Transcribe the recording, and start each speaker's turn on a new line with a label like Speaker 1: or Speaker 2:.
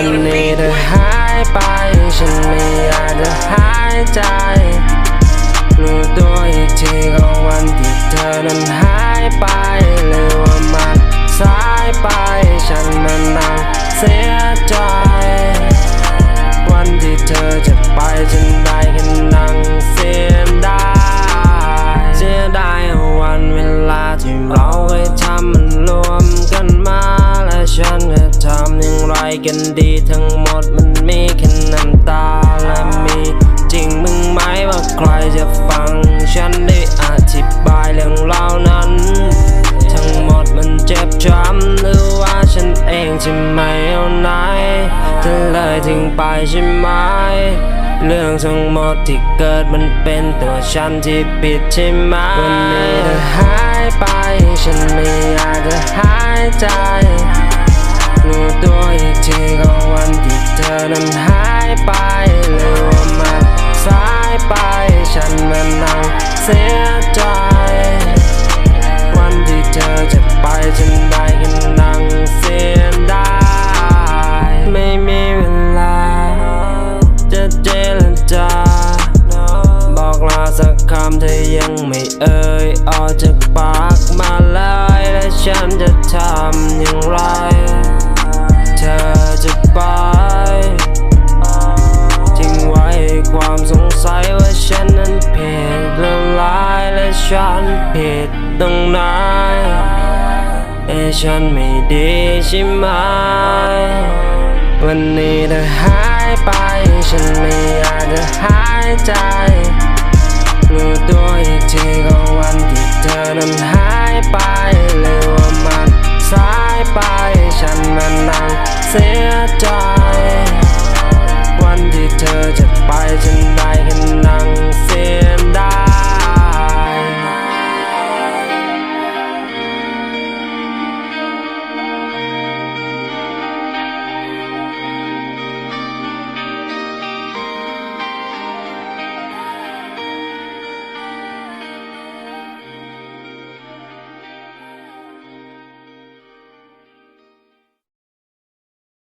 Speaker 1: วันนี้เธอหายไป ฉันไม่อยากจะหายใจรู้ตัวอีกทีก็วันที่เธอนั้นหายไปเลยว่ามันสายไป ฉันมันนั่งเสียใจ วันที่เธอจะไปฉันได้แค่นั่งเสียดายเสียดายวันเวลาที่รอ กันดีทั้งหมดมันมีแค่น้ำตาและมีจริงมึงไหมว่าใครจะฟัง ฉันได้อธิบายเรื่องราวนั้น ทั้งหมดมันเจ็บช้ำหรือว่าฉันเองที่ไม่เอาไหนเธอเลยทิ้งไปใช่ไหมเรื่องทั้งหมดที่เกิดมันเป็นตัวฉันที่ผิดใช่ไหมวันนี้เธอหายไป นั้นหายไปหรือว่ามันสายไป ฉันนั้นนั่งเสียใจ วันที่เธอจะไปฉันได้แค่นั่งเสียดายไม่มีเวลา จะเจรจา บอกลาสักคำเธอยังไม่เอ่ยออกจากปากมาเลยและฉันจะทำอย่างไร เธอจะไป ฉันผิดตรงไหนเอ้ฉันไม่ดีใช่ไหม วันนี้เธอหายไป ฉันไม่อยากจะหายใจ รู้ตัวอีกทีก็วันที่เธอนั้นหาย